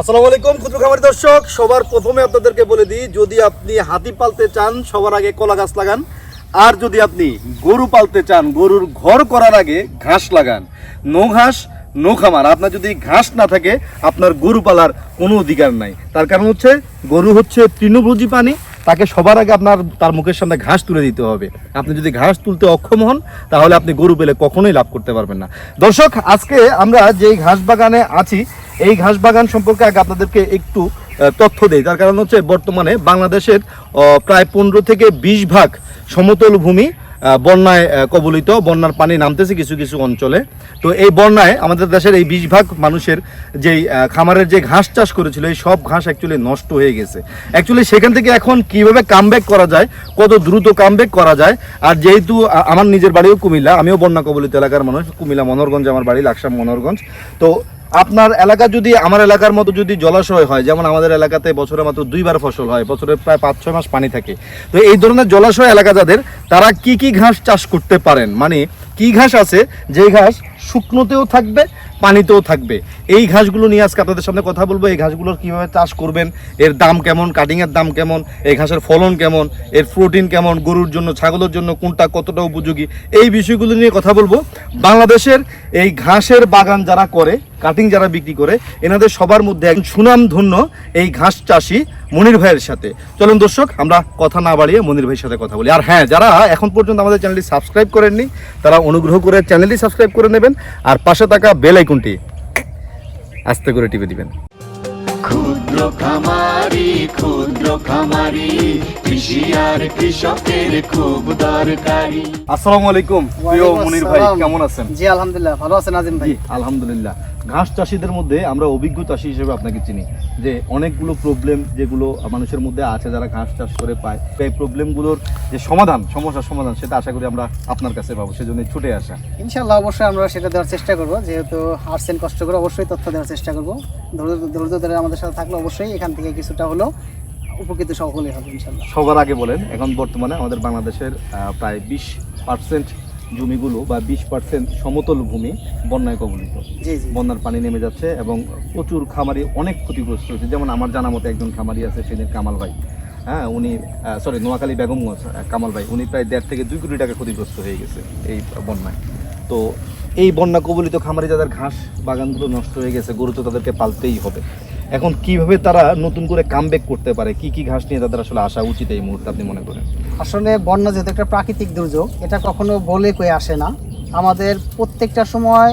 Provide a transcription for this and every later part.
আসসালামু আলাইকুম, ক্ষুদ্র খামারি দর্শক। সবার প্রথমে আপনাদেরকে বলে দিই, যদি আপনি হাতি পালতে চান, সবার আগে কলা গাছ লাগান। আর যদি আপনি গরু পালতে চান, গরুর ঘর করার আগে ঘাস লাগান। নো ঘাস, নো খামার। আপনার যদি ঘাস না থাকে, আপনার গরু পালার কোনো অধিকার নাই। তার কারণ হচ্ছে, গরু হচ্ছে তৃণভোজী প্রাণী। তাকে সবার আগে আপনার, তার মুখের সামনে ঘাস তুলে দিতে হবে। আপনি যদি ঘাস তুলতে অক্ষম হন, তাহলে আপনি গরু পেলে কখনোই লাভ করতে পারবেন না। দর্শক, আজকে আমরা যেই ঘাস বাগানে আছি এই ঘাস বাগান সম্পর্কে আগে আপনাদেরকে একটু তথ্য দেয় তার কারণ হচ্ছে বর্তমানে বাংলাদেশের প্রায় পনেরো থেকে বিশ ভাগ সমতল ভূমি বন্যায় কবলিত। বন্যার পানি নামতেছে কিছু কিছু অঞ্চলে। তো এই বন্যায় আমাদের দেশের এই বিশ ভাগ মানুষের যেই খামারের যে ঘাস চাষ করেছিল, এই সব ঘাস অ্যাকচুয়ালি নষ্ট হয়ে গেছে। অ্যাকচুয়ালি সেখান থেকে এখন কীভাবে কামব্যাক করা যায়, কত দ্রুত কামব্যাক করা যায়, আর যেহেতু আমার নিজের বাড়িও কুমিল্লা, আমিও বন্যা কবলিত এলাকার মানুষ, কুমিল্লা, মনোরগঞ্জ, আমার বাড়ি, লাকসাম, মনোরগঞ্জ। তো আপনার এলাকা যদি, আমার এলাকার মতো যদি জলাশয় হয়, যেমন আমাদের এলাকাতে বছরে মাত্র দুইবার ফসল হয়, বছরে প্রায় পাঁচ, ছয় মাস পানি থাকে। তো এই ধরনের জলাশয় এলাকা যাদের, তারা কি কি ঘাস চাষ করতে পারেন? মানে কি ঘাস আছে? যে ঘাস শুকনোতেও থাকবে পানিতেও থাকবে। এই ঘাসগুলো নিয়ে আজকে আপনাদের সামনে কথা বলব। এই ঘাসগুলোর কীভাবে চাষ করবেন, এর দাম কেমন কাটিংয়ের দাম কেমন, এই ঘাসের ফলন কেমন, এর প্রোটিন কেমন, গরুর জন্য, ছাগলের জন্য, কোনটা কতটা উপযোগী, এই বিষয়গুলো নিয়ে কথা বলব। বাংলাদেশের এই ঘাসের বাগান যারা করে কাটিং যারা বিক্রি করে, এনাদের সবার মধ্যে এক সুনাম ধন্য এই ঘাস চাষি মনির ভাইয়ের সাথে। চলুন দর্শক আমরা কথা না বাড়িয়ে মনির ভাইয়ের সাথে কথা বলি। আর হ্যাঁ যারা এখন পর্যন্ত আমাদের চ্যানেলটি সাবস্ক্রাইব করেননি তারা অনুগ্রহ করে চ্যানেলটি সাবস্ক্রাইব করে নেবেন আর পাশে থাকা বেল আইকনটি আস্তে করে টিপে দিবেন। ক্ষুদ্র খামারি ক্ষুদ্র খামারি কৃষি আর কৃষকের খুব দরকারি। আসসালামু আলাইকুম প্রিয় মনির ভাই কেমন আছেন? জি আলহামদুলিল্লাহ ভালো আছেন আজিম ভাই? আলহামদুলিল্লাহ। ঘাস চাষিদের মধ্যে আমরা অভিজ্ঞ চাষি হিসেবে আপনাকে চিনি যে অনেকগুলো প্রবলেম যেগুলো মানুষের মধ্যে আছে যারা ঘাস চাষ করে পায় এই প্রবলেমগুলোর যে সমাধান সমস্যার সমাধান সেটা আশা করি আমরা আপনার কাছে পাবো সেজন্য ছুটে আসা। ইনশাল্লাহ অবশ্যই আমরা সেটা দেওয়ার চেষ্টা করব যেহেতু আসছেন কষ্ট করে অবশ্যই তথ্য দেওয়ার চেষ্টা করব। ধৈর্য ধরে আমাদের সাথে থাকলে অবশ্যই এখান থেকে কিছুটা হলো উপকৃত সকলেই হবে ইনশাল্লাহ সবার আগে বলেন এখন বর্তমানে আমাদের বাংলাদেশের প্রায় বিশ পার্সেন্ট জমিগুলো বা বিশ পার্সেন্ট সমতল ভূমি বন্যায় কবলিত। বন্যার পানি নেমে যাচ্ছে এবং প্রচুর খামারি অনেক ক্ষতিগ্রস্ত হয়েছে। যেমন আমার জানা মতো একজন খামারি আছে সেদিন কামাল ভাই। হ্যাঁ উনি সরি নোয়াখালী বেগমগঞ্জ কামাল ভাই। উনি প্রায় দেড় থেকে দুই কোটি টাকা ক্ষতিগ্রস্ত হয়ে গেছে এই বন্যায়। তো এই বন্যা কবলিত খামারি যাদের ঘাস বাগানগুলো নষ্ট হয়ে গেছে গরু তো তাদেরকে পালতেই হবে। এখন কীভাবে তারা নতুন করে কামব্যাক করতে পারে? কি কি ঘাস নিয়ে তাদের আসলে আসা উচিত এই মুহূর্তে আপনি মনে করেন? আসলে বন্যা যেহেতু একটা প্রাকৃতিক দুর্যোগ, এটা কখনো বলে কয়ে আসে না। আমাদের প্রত্যেকটা সময়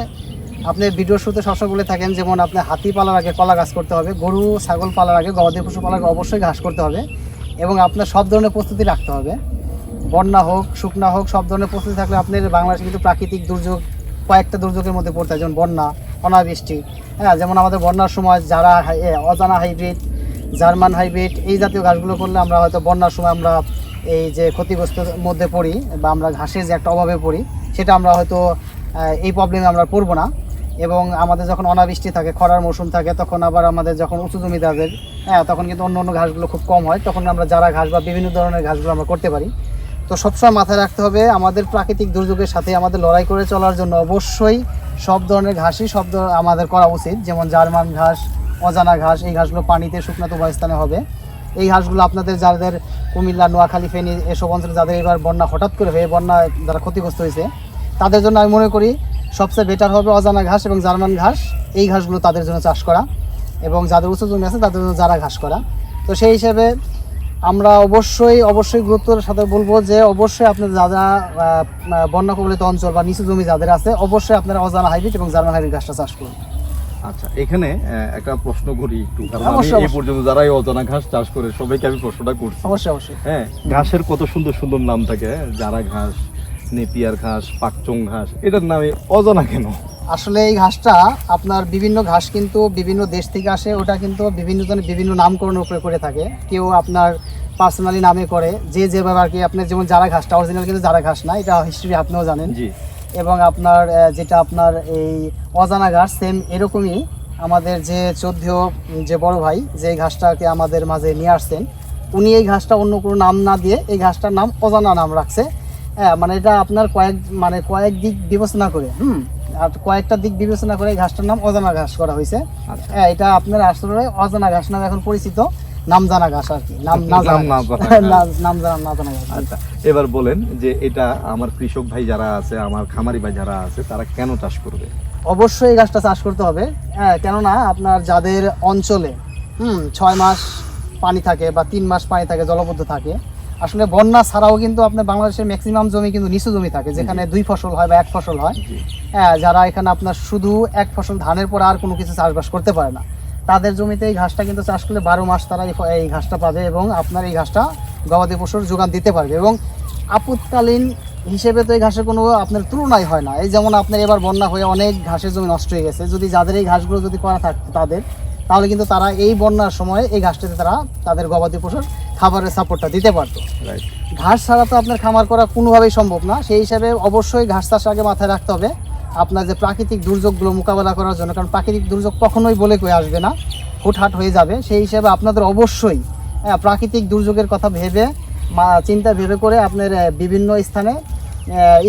আপনি ভিডিও শুরুতে সবসময় বলে থাকেন, যেমন আপনি হাতি পালার আগে কলা গাছ করতে হবে, গরু, ছাগল পালার আগে, গবাদি পশু পালার আগে অবশ্যই ঘাস করতে হবে এবং আপনার সব ধরনের প্রস্তুতি রাখতে হবে। বন্যা হোক, শুকনা হোক, সব ধরনের প্রস্তুতি থাকলে আপনার বাংলাদেশে কিন্তু প্রাকৃতিক দুর্যোগ, কয়েকটা দুর্যোগের মধ্যে পড়তে হয়, যেমন বন্যা অনাবৃষ্টি হ্যাঁ যেমন আমাদের বন্যার সময় যারা অজানা হাইব্রিড, জার্মান হাইব্রিড, এই জাতীয় গাছগুলো করলে আমরা হয়তো বন্যার সময় আমরা এই যে ক্ষতিগ্রস্ত মধ্যে পড়ি বা আমরা ঘাসের যে একটা অভাবে পড়ি, সেটা আমরা হয়তো এই প্রবলেমে আমরা পড়ব না। এবং আমাদের যখন অনাবৃষ্টি থাকে, খরার মৌসুম থাকে, তখন আবার আমাদের যখন উঁচু জমি জমিদারদের হ্যাঁ তখন কিন্তু অন্য অন্য ঘাসগুলো খুব কম হয়, তখন আমরা যারা ঘাস বা বিভিন্ন ধরনের ঘাসগুলো আমরা করতে পারি। তো সবসময় মাথায় রাখতে হবে, আমাদের প্রাকৃতিক দুর্যোগের সাথে আমাদের লড়াই করে চলার জন্য অবশ্যই সব ধরনের ঘাসই সব আমাদের করা উচিত। যেমন জার্মান ঘাস, অজানা ঘাস, এই ঘাসগুলো পানিতে শুকনো স্থানে হবে। এই ঘাসগুলো আপনাদের যাদের কুমিল্লা, নোয়াখালী, ফেনী এসব অঞ্চলে যাদের এবার বন্যা হঠাৎ করে হয়ে বন্যা যারা ক্ষতিগ্রস্ত হয়েছে, তাদের জন্য আমি মনে করি সবচেয়ে বেটার হবে অজানা ঘাস এবং জার্মান ঘাস। এই ঘাসগুলো তাদের জন্য চাষ করা এবং যাদের উঁচু জমি আছে তাদের জন্য যারা ঘাস করা। তো সেই হিসেবে আমরা অবশ্যই অবশ্যই গুরুত্বের সাথে বলব যে অবশ্যই আপনার যারা আহ, বন্যা কবলিত অঞ্চল বা নিচু জমি যাদের আছে অবশ্যই আপনারা অজানা হাইব্রিড এবং জার্মান হাইব্রিড ঘাসটা চাষ করুন। আচ্ছা এখানে একটা প্রশ্ন করি একটু কারণ আমি এই পর্যন্ত যারা অজানা ঘাস চাষ করে সবাইকে আমি প্রশ্নটা করছি। অবশ্যই অবশ্যই। হ্যাঁ ঘাসের কত সুন্দর সুন্দর নাম থাকে হ্যাঁ? যারা ঘাস নেপিয়ার ঘাস পাকচং ঘাস এটার নামে অজানা কেন? আসলে এই ঘাসটা আপনার বিভিন্ন ঘাস কিন্তু বিভিন্ন দেশ থেকে আসে ওটা কিন্তু বিভিন্ন জনের বিভিন্ন নামকরণের উপরে করে থাকে। কেউ আপনার পার্সোনালি নামে করে যে যেভাবে আর কি আপনার যেমন যারা ঘাসটা অরিজিনাল কিন্তু যারা ঘাস না এটা হিস্ট্রি আপনিও জানেন। জি। এবং আপনার যেটা আপনার এই অজানা ঘাস সেম এরকমই আমাদের যে চোদ্দীয় যে বড় ভাই যে ঘাসটাকে আমাদের মাঝে নিয়ে আসছেন উনি এই ঘাসটা অন্য কোনো নাম না দিয়ে এই ঘাসটার নাম অজানা নাম রাখছে। হ্যাঁ মানে এটা আপনার কয়েক মানে কয়েক দিক বিবেচনা করে হুম? আর কয়েকটা দিক বিবেচনা করে ঘাসটার নাম অজানা ঘাস করা হয়েছে আচ্ছা। হ্যাঁ এটা আপনার আসলে অজানা ঘাস নামে এখন পরিচিত নাম জানা ঘাস আর কি নাম নাম না ঘাস। ঘাস। না- নাম জানা না জানা ঘাস আচ্ছা এবার বলেন যে এটা আমার কৃষক ভাই যারা আছে আমার খামারি ভাই যারা আছে তারা কেন চাষ করবে অবশ্যই এই গাছটা চাষ করতে হবে হ্যাঁ কেননা আপনার যাদের অঞ্চলে হুম ছয় মাস পানি থাকে বা তিন মাস পানি থাকে জলবদ্ধ থাকে আসলে বন্যা ছাড়াও কিন্তু আপনার বাংলাদেশের ম্যাক্সিমাম জমি কিন্তু নিচু জমি থাকে যেখানে দুই ফসল হয় বা এক ফসল হয়। হ্যাঁ যারা এখানে আপনার শুধু এক ফসল ধানের পর আর কোনো কিছু চাষবাস করতে পারে না তাদের জমিতে এই ঘাসটা কিন্তু চাষ করলে বারো মাস তারা এই ঘাসটা পাবে এবং আপনার এই ঘাসটা গবাদি পশুর যোগান দিতে পারবে এবং আপৎকালীন হিসেবে তো এই ঘাসের কোনো আপনার তুলনাই হয় না। এই যেমন আপনার এবার বন্যা হয়ে অনেক ঘাসের জমি নষ্ট হয়ে গেছে যদি যাদের এই ঘাসগুলো যদি করা থাকতো তাদের তাহলে কিন্তু তারা এই বন্যার সময় এই ঘাসটাতে তারা তাদের গবাদি পশুর খাবারের সাপোর্টটা দিতে পারতো। ঘাস ছাড়া তো আপনার খামার করা কোনোভাবেই সম্ভব না। সেই হিসাবে অবশ্যই ঘাস চাষ আগে মাথায় রাখতে হবে। আপনার যে প্রাকৃতিক দুর্যোগগুলো মোকাবেলা করার জন্য কারণ প্রাকৃতিক দুর্যোগ কখনোই বলে কয়ে আসবে না হুটহাট হয়ে যাবে। সেই হিসাবে আপনাদের অবশ্যই হ্যাঁ, প্রাকৃতিক দুর্যোগের কথা ভেবে চিন্তা ভেবে করে আপনার বিভিন্ন স্থানে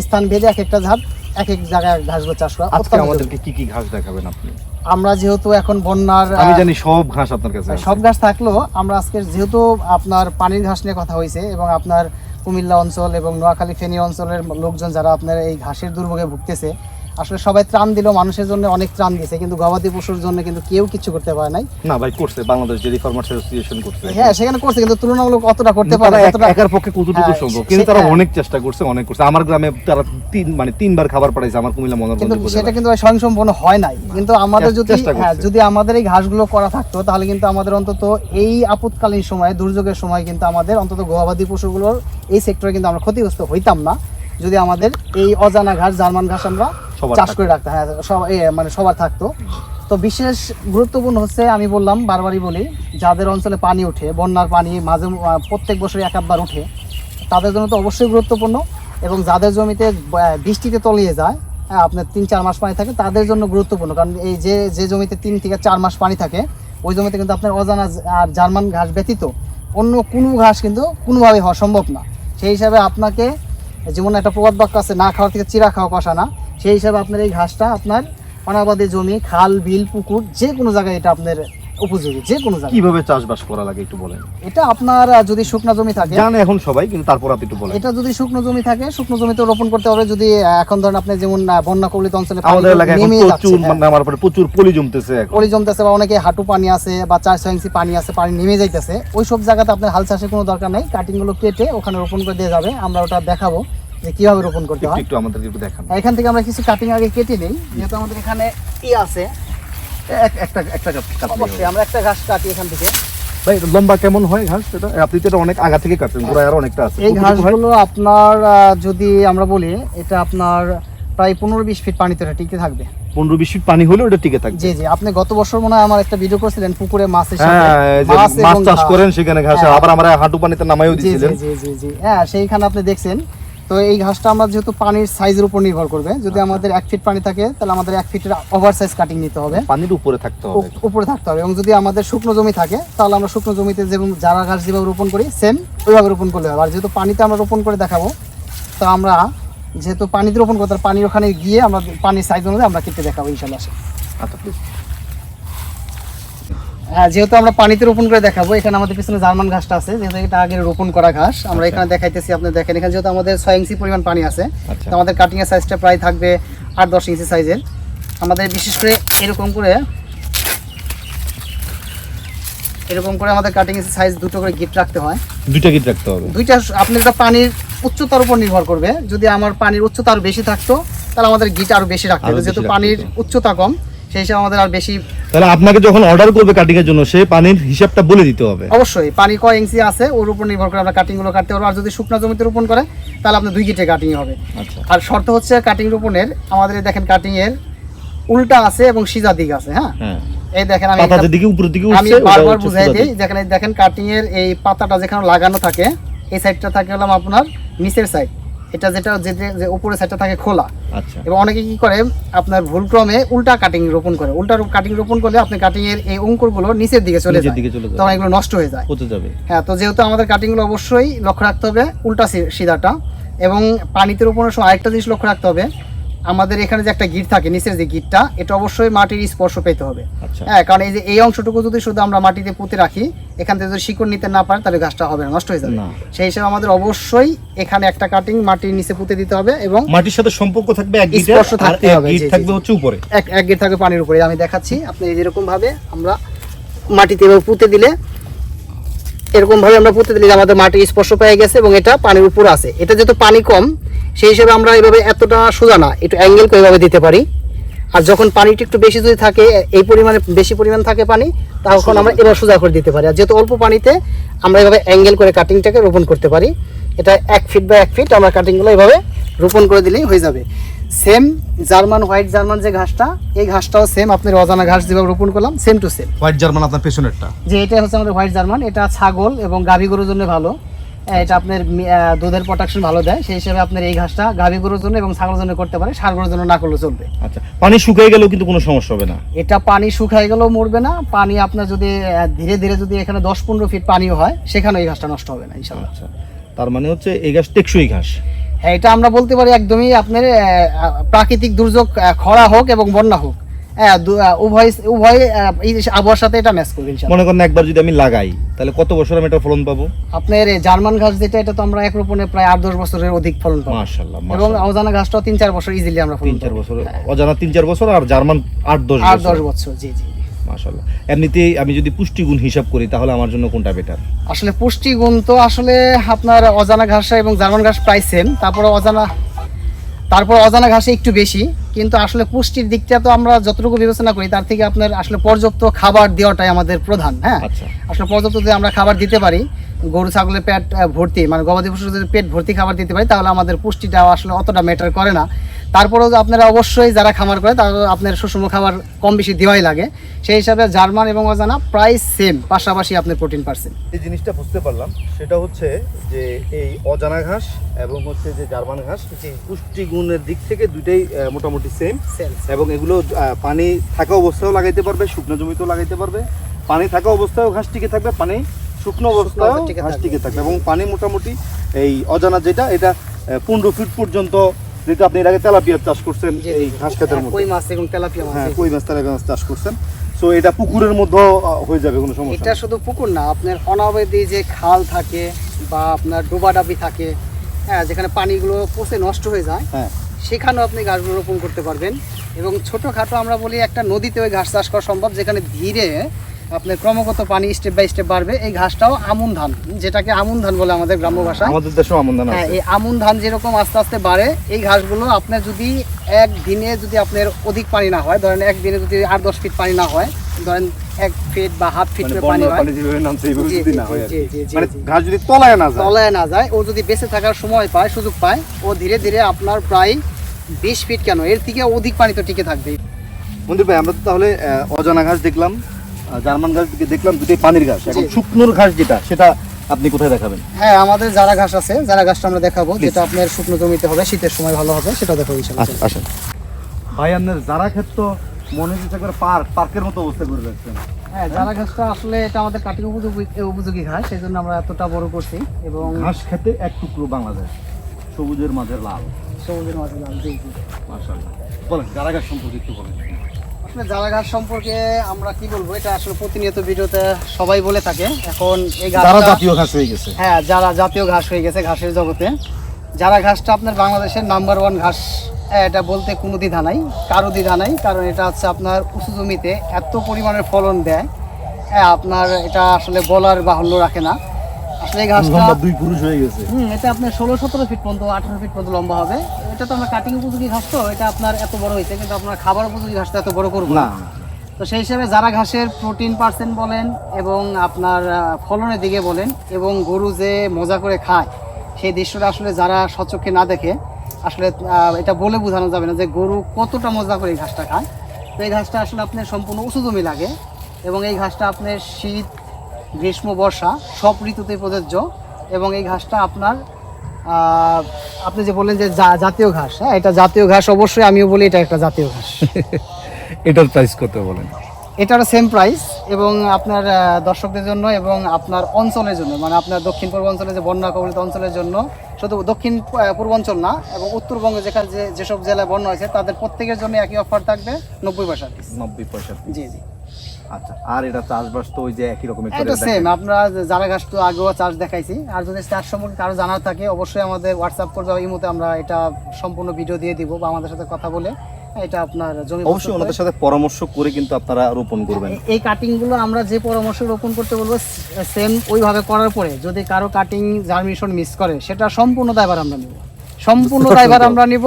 স্থান ভেদে এক একটা ঝাড় এক এক জায়গায় ঘাসগুলো চাষ করা আজকে আমাদেরকে কি কি ঘাস দেখাবেন আপনি? আমরা যেহেতু এখন বন্যার আমি জানি সব ঘাস আপনার কাছে সব ঘাস থাকল আমরা আজকে যেহেতু আপনার পানির ঘাস নিয়ে কথা হয়েছে এবং আপনার কুমিল্লা অঞ্চল এবং নোয়াখালী ফেনী অঞ্চলের লোকজন যারা আপনার এই ঘাসের দুর্ভোগে ভুগতেছে আসলে সবাই ত্রাণ দিল মানুষের জন্য অনেক ত্রাণ দিয়েছে কিন্তু গবাদি পশুর জন্য কিন্তু কেউ কিছু করতে পারে নাই। না ভাই করছে বাংলাদেশ ডেরি ফার্মার্স অ্যাসোসিয়েশন করছে। হ্যাঁ সেখানে করছে কিন্তু তুলনামূলক অতটা করতে পারে যতটা- একার পক্ষে কতটুকু হ্যাঁ, সম্ভব? কিন্তু তারা। অনেক চেষ্টা করছে অনেক করছে। আমার গ্রামে তারা তিন মানে তিনবার খাবার পাঠাইছে আমার কুমিল্লা মনোরঞ্জন কিন্তু সেটা। কিন্তু স্বয়ংসম্পূর্ণ হয় নাই। কিন্তু আমাদের যদি হ্যাঁ যদি আমাদের এই ঘাসগুলো করা থাকতো তাহলে কিন্তু আমাদের অন্তত এই আপৎকালীন সময়ে দুর্যোগের সময় কিন্তু আমাদের অন্তত গবাদি পশুগুলোর এই সেক্টরে কিন্তু আমরা ক্ষতিগ্রস্ত হইতাম না। যদি আমাদের এই অজানা ঘাস জার্মান ঘাস আমরা চাষ করে রাখতাম হ্যাঁ সব মানে সবার থাকতো। তো বিশেষ গুরুত্বপূর্ণ হচ্ছে আমি বললাম বারবারই বলি যাদের অঞ্চলে পানি ওঠে বন্যার পানি মাঝে প্রত্যেক বছরই এক আধবার ওঠে তাদের জন্য তো অবশ্যই গুরুত্বপূর্ণ এবং যাদের জমিতে বৃষ্টিতে তলিয়ে যায় হ্যাঁ আপনার তিন চার মাস পানি থাকে তাদের জন্য গুরুত্বপূর্ণ। কারণ এই যে যে জমিতে তিন থেকে চার মাস পানি থাকে ওই জমিতে কিন্তু আপনার অজানা আর জার্মান ঘাস ব্যতীত অন্য কোনো ঘাস কিন্তু কোনোভাবেই হওয়া সম্ভব না। সেই হিসাবে আপনাকে যেমন একটা প্রবাদ বাক্য আছে না খাওয়ার থেকে চিরা খাওয়া কষা না। সেই হিসাবে আপনার এই ঘাসটা আপনার অনাবাদী জমি খাল বিল পুকুর যে কোনো জায়গায় এটা আপনার উপযোগী যে কোনো জায়গায়। কীভাবে চাষবাস করা লাগে একটু বলেন? এটা আপনার যদি শুকনো জমি থাকে জানে এখন সবাই কিন্তু তারপর আপনি একটু বলেন। এটা যদি শুকনো জমি থাকে শুকনো জমিতে রোপণ করতে হবে যদি এখন ধরেন আপনি যেমন বন্যা কবলিত অঞ্চলে আমাদের এলাকায় প্রচুর নামার পরে প্রচুর পলি জমতেছে পলি জমতেছে বা অনেকে হাঁটু পানি আছে বা চার ছয় ইঞ্চি পানি আছে পানি নেমে যাইতেছে। ওই সব জায়গাতে আপনার হাল চাষের কোনো দরকার নেই। কাটিংগুলো কেটে ওখানে রোপণ করে দিয়ে যাবে। আমরা ওটা দেখাবো। যে কীভাবে রোপণ করতে হয়? একটু আমাদেরকে একটু দেখান। এখান থেকে আমরা কিছু কাটিং আগে কেটে নিই যেহেতু আমাদের এখানে ই আছে। একটা একটা কাট- অবশ্যই আমরা একটা ঘাস কাটি এখান থেকে। ভাই লম্বা কেমন হয় ঘাস এটা? আপনি তো অনেক আগা থেকে কাটছেন গোড়ায় আরও অনেকটা আছে। এই ঘাসগুলো আপনার যদি আমরা বলি এটা আপনার প্রায় পনেরো বিশ ফিট পানিতে টিকে থাকবে। পনেরো বিশ ফিট পানি হলে ওটা টিকে থাকবে। জি জি আপনি গত বছর মনে হয় আমার একটা ভিডিও করেছিলেন পুকুরে মাছের সাথে। হ্যাঁ মাছ চাষ করেন সেখানে ঘাস হ্যাঁ। আবার আমরা হাঁটু পানিতে নামাইও দিয়েছিলেন জি জি জি। হ্যাঁ সেইখানে আপনি দেখছেন তো এই ঘাসটা আমরা যেহেতু পানির সাইজের উপর নির্ভর করবে যদি আমাদের এক ফিট পানি থাকে তাহলে আমাদের এক ফিটের ওভার সাইজ কাটিং নিতে হবে। পানির উপরে থাকতে হবে। উপরে থাকতে হবে এবং যদি আমাদের শুকনো জমি থাকে তাহলে আমরা শুকনো জমিতে যেমন যারা ঘাস যেভাবে রোপণ করি সেম ওইভাবে রোপণ করলে হবে। আর যেহেতু পানিতে আমরা রোপণ করে দেখাবো তো আমরা যেহেতু পানিতে রোপণ করতে পানির ওখানে গিয়ে আমরা পানির সাইজ অনুযায়ী আমরা কেটে দেখাবো ইনশাল্লাহ আচ্ছা প্লিজ যেহেতু আমরা পানিতে রোপণ করে দেখাবো এখানে আমাদের পিছনে জার্মান ঘাসটা আছে যেহেতু এটা আগে রোপণ করা ঘাস। আমরা আচ্ছা। এখানে দেখাইতেছি আপনি দেখেন এখানে যেহেতু আমাদের ছয় ইঞ্চি পরিমাণ পানি আছে আচ্ছা। তো আমাদের কাটিং এর সাইজটা প্রায় থাকবে আট দশ ইঞ্চি সাইজের আমাদের বিশেষ করে এরকম করে এরকম করে আমাদের কাটিং এর সাইজ দুটো করে গিট রাখতে হয়। দুইটা গিট রাখতে হবে। দুইটা আপনি এটা পানির উচ্চতার উপর নির্ভর করবে যদি আমার পানির উচ্চতা আরও বেশি থাকতো তাহলে আমাদের গিট আরও বেশি রাখতে হবে। যেহেতু পানির উচ্চতা কম সেই হিসাবে আমাদের আর বেশি তাহলে আপনাকে যখন অর্ডার করবে কাটিং এর জন্য সে পানির হিসাবটা বলে দিতে হবে। অবশ্যই পানি কয় ইঞ্চি আছে ওর উপর নির্ভর করে আমরা কাটিংগুলো কাটতে পারব। আর যদি শুকনো জমিতে রোপণ করে তাহলে আপনার দুই গিটে কাটিং হবে। আচ্ছা। আর শর্ত হচ্ছে কাটিং রোপণের আমাদের দেখেন কাটিং এর উল্টা আছে এবং সিজা দিক আছে হ্যাঁ? হ্যাঁ। এই দেখেন আমি পাতা একটা- যেদিকে উপরের দিকে উঠছে ওটা বারবার বুঝাই দিই যেখানে দেখেন কাটিং এর এই পাতাটা যেখানে লাগানো থাকে এই সাইডটা থাকে হলাম আপনার নিচের সাইড এটা যেটা যে উপরে সাইডটা থাকে খোলা। আচ্ছা। এবং অনেকে কি করে আপনার ভুলক্রমে উল্টা কাটিং রোপণ করে। উল্টা কাটিং রোপণ করলে আপনি কাটিং এর এই অঙ্কুরগুলো নিচের দিকে চলে যায়। তখন এগুলো নষ্ট হয়ে যায়। পচে যাবে। হ্যাঁ তো যেহেতু আমাদের কাটিংগুলো অবশ্যই লক্ষ্য রাখতে হবে উল্টা সিধাটা। এবং পানিতে রোপণের সময় আরেকটা জিনিস লক্ষ্য রাখতে হবে আমাদের এখানে যে একটা গিট থাকে নিচের যে গিটটা এটা অবশ্যই মাটির স্পর্শ পেতে হবে। আচ্ছা। হ্যাঁ কারণ এই যে এই অংশটুকু যদি শুধু আমরা মাটিতে পুঁতে রাখি এখান থেকে যদি শিকড় নিতে না পারে তাহলে গাছটা হবে নষ্ট হয়ে যাবে। সেই হিসেবে আমাদের অবশ্যই এখানে একটা কাটিং মাটির নিচে পুঁতে দিতে হবে এবং মাটির সাথে সম্পর্ক থাকবে এক স্পর্শ থাকতে হবে, থাকবে হচ্ছে উপরে। এক এক গিট থাকবে পানির উপরে। আমি দেখাচ্ছি আপনি যেরকম ভাবে আমরা মাটিতে এভাবে পুঁতে দিলে এরকম ভাবে আমরা পুঁতে দিলে আমাদের মাটির স্পর্শ পেয়ে গেছে এবং এটা পানির উপর আছে। এটা যেহেতু পানি কম, সেই হিসেবে আমরা এভাবে এতটা সোজা না, একটু অ্যাঙ্গেল করে এভাবে দিতে পারি। আর যখন পানিটা একটু বেশি যদি থাকে, এই পরিমাণে বেশি পরিমাণ থাকে পানি, তখন আমরা এবার সোজা করে দিতে পারি। আর যেহেতু অল্প পানিতে আমরা এভাবে অ্যাঙ্গেল করে কাটিংটাকে রোপণ করতে পারি। এটা এক ফিট বা এক ফিট আমরা কাটিংগুলো এভাবে রোপণ করে দিলেই হয়ে যাবে। সেম জার্মান হোয়াইট জার্মান যে ঘাসটা এই ঘাসটাও সেম আপনার অজানা ঘাস যেভাবে রোপণ করলাম same to same white German আপনার পেছনেরটা। যে এটা হচ্ছে আমাদের হোয়াইট জার্মান এটা ছাগল এবং গাভী গরুর জন্য ভালো। এটা আপনার দুধের প্রোটেকশন ভালো দেয় সেই হিসেবে আপনার এই ঘাসটা গাভী গরুর জন্য এবং ছাগলের জন্য করতে পারে সার গরুর জন্য না করলেও চলবে। আচ্ছা পানি শুকিয়ে গেলেও কিন্তু কোনো সমস্যা হবে না? এটা পানি শুকায় গেলেও মরবে না পানি আপনার যদি ধীরে ধীরে যদি এখানে দশ পনেরো ফিট পানিও হয় সেখানে এই ঘাসটা নষ্ট হবে না ইনশাল্লাহ আচ্ছা তার মানে হচ্ছে এই ঘাস টেকসই ঘাস। এটা আমরা বলতে পারি একদমই আপনার প্রাকৃতিক দুর্যোগ খরা হোক এবং বন্যা হোক। হ্যাঁ উভয় উভয় এই আবহাওয়ার সাথে এটা ম্যাচ করবে মনে করেন একবার যদি আমি লাগাই তাহলে কত বছর আমি এটা ফলন পাবো? আপনার জার্মান ঘাস যেটা এটা তো আমরা এক রোপণে প্রায় আট দশ বছরের অধিক ফলন পাবো। মাশাল্লাহ এবং অজানা ঘাসটাও তিন চার বছর ইজিলি আমরা ফলন তিন চার বছর অজানা তিন চার বছর আর জার্মান আট দশ আট দশ বছর জি জি। এমনিতেই আমি যদি পুষ্টিগুণ হিসাব করি তাহলে আমার জন্য কোনটা বেটার আসলে পুষ্টিগুণ তো আসলে আপনার অজানা ঘাস এবং জার্মান ঘাস প্রায় সেম তারপরে অজানা তারপর অজানা ঘাসে একটু বেশি। কিন্তু আসলে পুষ্টির দিকটা তো আমরা যতটুকু বিবেচনা করি তার থেকে আপনার আসলে পর্যাপ্ত খাবার দেওয়াটাই আমাদের প্রধান হ্যাঁ? আচ্ছা। আসলে পর্যাপ্ত যদি আমরা খাবার দিতে পারি গরু ছাগলের পেট ভর্তি মানে গবাদি পশুর যদি পেট ভর্তি খাবার দিতে পারি তাহলে আমাদের পুষ্টিটা আসলে অতটা ম্যাটার করে না। তারপরেও আপনারা অবশ্যই যারা খামার করে তারা আপনার সুষম খাবার কম বেশি দেওয়াই লাগে। সেই হিসাবে জার্মান এবং অজানা প্রায় সেম পাশাপাশি আপনার প্রোটিন পার্সেন্ট। এই জিনিসটা বুঝতে পারলাম। সেটা হচ্ছে যে এই অজানা ঘাস এবং হচ্ছে যে জার্মান ঘাস পুষ্টিগুণের দিক থেকে দুইটাই মোটামুটি সেম এবং এগুলো পানি থাকা অবস্থায়ও লাগাইতে পারবে শুকনো জমিতেও লাগাইতে পারবে। পানি থাকা অবস্থায়ও ঘাস টিকে থাকবে পানি শুকনো অবস্থায় ঘাস টিকে থাকবে। এবং পানি মোটামুটি এই অজানা যেটা এটা পনেরো ফিট পর্যন্ত যেটা আপনি এর আগে তেলাপিয়ার চাষ করছেন এই ঘাস খেতের মধ্যে। কই মাছ এবং তেলাপিয়া মাছ হ্যাঁ কই মাছ তেলাপিয়া মাছ চাষ করছেন? সো এটা পুকুরের মধ্যেও হয়ে যাবে কোনো সমস্যা এটা শুধু পুকুর না আপনার অনাবধি যে খাল থাকে বা আপনার ডোবাডাবি থাকে হ্যাঁ যেখানে পানিগুলো পচে নষ্ট হয়ে যায় হ্যাঁ। সেখানেও আপনি গাছগুলো রোপণ করতে পারবেন। এবং ছোটোখাটো আমরা বলি একটা নদীতে ওই ঘাস চাষ করা সম্ভব যেখানে ধীরে আপনার ক্রমাগত পানি স্টেপ বাই স্টেপ বাড়বে। এই ঘাসটাও আমন ধান যেটাকে আমন ধান বলে আমাদের গ্রাম্য ভাষায় আমাদের দেশেও আমন ধান হ্যাঁ এই আমন ধান যেরকম আস্তে আস্তে বাড়ে এই ঘাসগুলো আপনার যদি এক দিনে যদি আপনার অধিক পানি না হয় ধরেন এক দিনে যদি আট দশ ফিট পানি না হয় ধরেন এক ফিট বা হাফ ফিট মানে পানি হয়। মানে ঘাস যদি তলায় না যায়। তলায় না যায় ও যদি বেঁচে থাকার সময় পায় সুযোগ পায় ও ধীরে ধীরে আপনার প্রায় বিশ ফিট কেন? এর থেকে অধিক পানি তো টিকে থাকবে মন্দির ভাই আমরা তো তাহলে অজানা ঘাস দেখলাম। জার্মান ঘাস দেখলাম দুটোই পানির ঘাস এখন শুকনোর ঘাস যেটা সেটা আপনি কোথায় দেখাবেন? হ্যাঁ আমাদের যারা ঘাস আছে যারা ঘাসটা আমরা দেখাবো যেটা আপনার শুকনো জমিতে হবে শীতের সময় ভালো হবে সেটা দেখো ইনশাআল্লাহ। আসেন। ভাই আপনার যারা ক্ষেত্র মনে হচ্ছে একবার পার্ক পার্কের মতো অবস্থা করে রাখছেন হ্যাঁ যারা ঘাসটা আসলে এটা আমাদের কাটিং উপযোগী উপযোগী ঘাস সেই জন্য আমরা এতটা বড় করছি এবং ঘাস খেতে এক টুকরো বাংলাদেশ সবুজের মাঝে লাল। সবুজের মাঝে লাল জি জি। মাশাআল্লাহ। বলেন যারা ঘাস সম্পর্কে একটু বলেন। আসলে জ্বালা ঘাস সম্পর্কে আমরা কি বলব? এটা আসলে প্রতিনিয়ত ভিডিওতে সবাই বলে থাকে। এখন এই যারা জাতীয় ঘাস হয়ে গেছে। হ্যাঁ যারা জাতীয় ঘাস হয়ে গেছে ঘাসের জগতে। যারা ঘাসটা আপনার বাংলাদেশের নাম্বার ওয়ান ঘাস। হ্যাঁ, এটা বলতে কোনো দ্বিধা নাই কারও দ্বিধা নাই কারণ এটা হচ্ছে আপনার উঁচু জমিতে এত পরিমাণের ফলন দেয়। হ্যাঁ আপনার এটা আসলে বলার বাহুল্য রাখে না। এই ঘাসটা দুই পুরুষ হয়ে গেছে। হুম এটা আপনার ষোলো সতেরো ফিট পর্যন্ত আঠারো ফিট পর্যন্ত লম্বা হবে। এটা তো আমরা কাটিং উপযোগী ঘাস তো এটা আপনার এত বড় হয়েছে কিন্তু আপনার খাবার উপযোগী ঘাসটা এত বড় করব না। তো সেই হিসাবে যারা ঘাসের প্রোটিন পার্সেন্ট বলেন এবং আপনার ফলনের দিকে বলেন এবং গরু যে মজা করে খায় সেই দৃশ্যটা আসলে যারা সচক্ষে না দেখে আসলে এটা বলে বোঝানো যাবে না যে গরু কতটা মজা করে এই ঘাসটা খায়। তো এই ঘাসটা আসলে আপনার সম্পূর্ণ উঁচু জমি লাগে এবং এই ঘাসটা আপনার শীত গ্রীষ্ম বর্ষা সব ঋতুতে প্রযোজ্য এবং এই ঘাসটা আপনার আপনি যে বললেন যে জাতীয় ঘাস হ্যাঁ এটা জাতীয় ঘাস অবশ্যই আমিও বলি এটা একটা জাতীয় ঘাস। এটার প্রাইস কত বলেন? এটার সেম প্রাইস এবং আপনার দর্শকদের জন্য এবং আপনার অঞ্চলের জন্য মানে আপনার দক্ষিণ পূর্ব অঞ্চলে যে বন্যা কবলিত অঞ্চলের জন্য শুধু দক্ষিণ পূর্বাঞ্চল না এবং উত্তরবঙ্গে যেখানে যে যেসব জেলায় বন্যা হয়েছে তাদের প্রত্যেকের জন্য একই অফার থাকবে নব্বই পয়সা নব্বই পয়সা জি জি। আচ্ছা আর এটা চাষবাস তো ওই যে একই রকমের এটা সেম তো আগেও চার্জ দেখাইছি। আর যদি চাষ সম্পর্কে কারও জানার থাকে অবশ্যই আমাদের হোয়াটসঅ্যাপ করবে এই মুহূর্তে আমরা এটা সম্পূর্ণ ভিডিও দিয়ে দিব বা আমাদের সাথে কথা বলে এটা আপনার জমি অবশ্যই ওনাদের সাথে পরামর্শ করে কিন্তু আপনারা রোপণ করবেন। এই কাটিংগুলো আমরা যে পরামর্শ রোপণ করতে বলব সেম ওইভাবে করার পরে যদি কারও কাটিং জার্মিনেশন মিস করে সেটা সম্পূর্ণ দায়ভার আমরা নিব। সম্পূর্ণ দায়ভার আমরা নিব।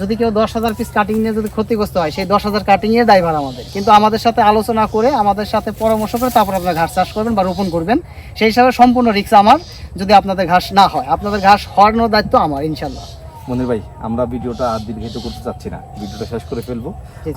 যদি কেউ দশ হাজার পিস কাটিং নিয়ে যদি ক্ষতিগ্রস্ত হয় সেই দশ হাজার কাটিং এর দায়ভার আমাদের। কিন্তু আমাদের সাথে আলোচনা করে আমাদের সাথে পরামর্শ করে তারপর আপনার ঘাস চাষ করবেন বা রোপণ করবেন। সেই হিসাবে সম্পূর্ণ রিক্স আমার যদি আপনাদের ঘাস না হয়। আপনাদের ঘাস হওয়ানোর দায়িত্ব আমার ইনশাল্লাহ মনির ভাই আমরা ভিডিওটা আর দীর্ঘায়িত করতে চাচ্ছি না। ভিডিওটা শেষ করে ফেলব।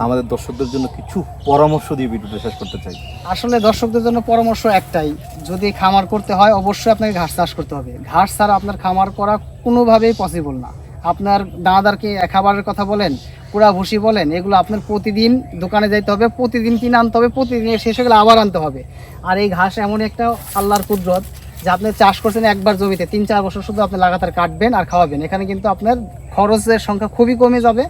আমাদের দর্শকদের জন্য কিছু পরামর্শ দিয়ে ভিডিওটা শেষ করতে চাই। আসলে দর্শকদের জন্য পরামর্শ একটাই। যদি খামার করতে হয় অবশ্যই আপনাকে ঘাস চাষ করতে হবে। ঘাস ছাড়া আপনার খামার করা কোনোভাবেই পসিবল না। আপনার দানাদারকে খাবারের কথা বলেন, কুড়া ভুসি বলেন, এগুলো আপনার প্রতিদিন দোকানে যাইতে হবে, প্রতিদিন কিনে আনতে হবে, প্রতিদিন শেষ হয়ে আবার আনতে হবে। আর এই ঘাস এমন একটা আল্লাহর কুদরত যে আপনি চাষ করছেন একবার জমিতে, তিন চার বছর শুধু আপনি লাগাতার কাটবেন আর খাওয়াবেন। এখানে কিন্তু আপনার খরচের সংখ্যা খুবই কমে যাবে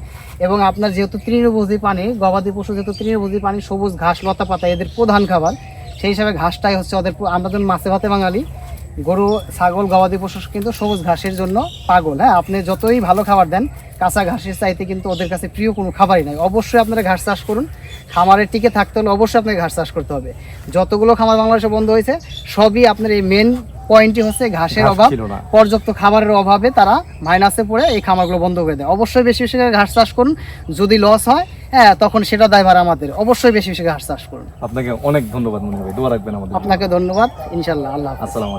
এবং আপনার যেহেতু তৃণভোজী পানি, গবাদি পশু যেহেতু তৃণভোজী পানি, সবুজ ঘাস, লতা পাতা এদের প্রধান খাবার, সেই হিসাবে ঘাসটাই হচ্ছে ওদের আমরা যখন মাছে ভাতে বাঙালি গরু ছাগল গবাদি পশু কিন্তু সবুজ ঘাসের জন্য পাগল হ্যাঁ? আপনি যতই ভালো খাবার দেন কাঁচা ঘাসের চাইতে কিন্তু ওদের কাছে প্রিয় কোনো খাবারই নাই। অবশ্যই আপনারা ঘাস চাষ করুন। খামারের টিকে থাকতে হলে অবশ্যই আপনাকে ঘাস চাষ করতে হবে। যতগুলো খামার বাংলাদেশে বন্ধ হয়েছে সবই আপনার এই মেন পয়েন্টই হচ্ছে ঘাসের অভাব। পর্যাপ্ত খাবারের অভাবে তারা মাইনাসে পড়ে এই খামারগুলো বন্ধ করে দেয়। অবশ্যই বেশি বেশি ঘাস চাষ করুন। যদি লস হয় হ্যাঁ তখন সেটা দায়ভার আমাদের। অবশ্যই বেশি বেশি ঘাস চাষ করুন। আপনাকে অনেক ধন্যবাদ ভাই দোয়া রাখবেন আমাদের আপনাকে ধন্যবাদ। ইনশাল্লাহ আল্লাহ। আসসালামু